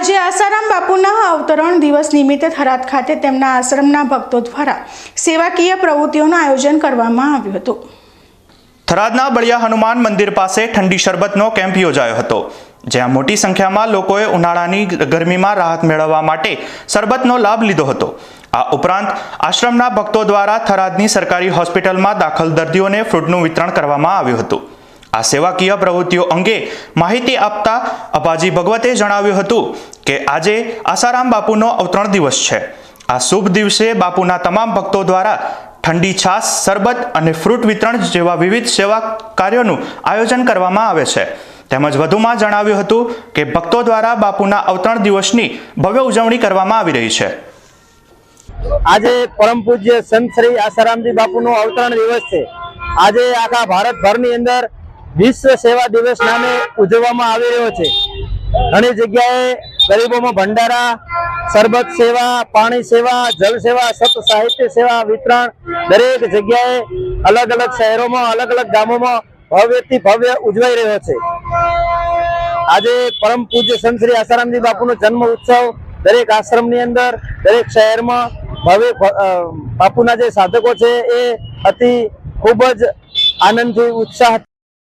આજે આસારામ બાપુના અવતરણ દિવસ નિમિત્તે થરાદ ખાતે તેમના આશ્રમના ભક્તો દ્વારા સેવાકીય પ્રવૃત્તિઓનું આયોજન કરવામાં આવ્યું હતું. થરાદના બળિયા હનુમાન મંદિર પાસે ઠંડી શરબતનો કેમ્પ યોજાયો હતો, જ્યાં મોટી સંખ્યામાં લોકોએ ઉનાળાની ગરમીમાં રાહત મેળવવા માટે શરબતનો લાભ લીધો હતો. આ ઉપરાંત, આશ્રમના ભક્તો દ્વારા થરાદની સરકારી હોસ્પિટલમાં દાખલ દર્દીઓને ફ્રૂટનું વિતરણ કરવામાં આવ્યું હતું. આ સેવાકીય પ્રવૃત્તિઓ અંગે માહિતી આપતા અપાજી ભગવતે જણાવ્યું હતું કે આજે આસારામ બાપુનો અવતરણ દિવસ છે. આ શુભ દિવસે બાપુના તમામ ભક્તો દ્વારા ઠંડી છાશ, શરબત અને ફ્રૂટ વિતરણ જેવા વિવિધ સેવા કાર્યોનું આયોજન કરવામાં આવે છે. તેમજ વધુમાં જણાવ્યું હતું કે ભક્તો દ્વારા બાપુના અવતરણ દિવસની ભવ્ય ઉજવણી કરવામાં આવી રહી છે. આજે પરમ પૂજ્ય સંત શ્રી આસારામજી બાપુનો અવતરણ દિવસ છે. આજે આખા ભારતભરની અંદર વિશ્વ સેવા દિવસ નામે ઉજવવામાં આવી રહ્યો છે. ઘણી જગ્યાએ ગરીબોમાં ભંડારા સરબત સેવા, પાણી સેવા, જલ સેવા, સત સાહિત્ય સેવા, વિતરણ, દરેક જગ્યાએ અલગ અલગ શહેરોમાં, અલગ અલગ ગામોમાં ભવ્યથી ભવ્ય ઉજવાઈ રહ્યો છે. આજે પરમ પૂજ્ય સંત શ્રી આસારામજી બાપુનો જન્મ ઉત્સવ દરેક આશ્રમની અંદર, દરેક શહેરમાં ભવ્ય બાપુના જે સાધકો છે એ અતિ ખૂબ જ આનંદથી ઉત્સાહ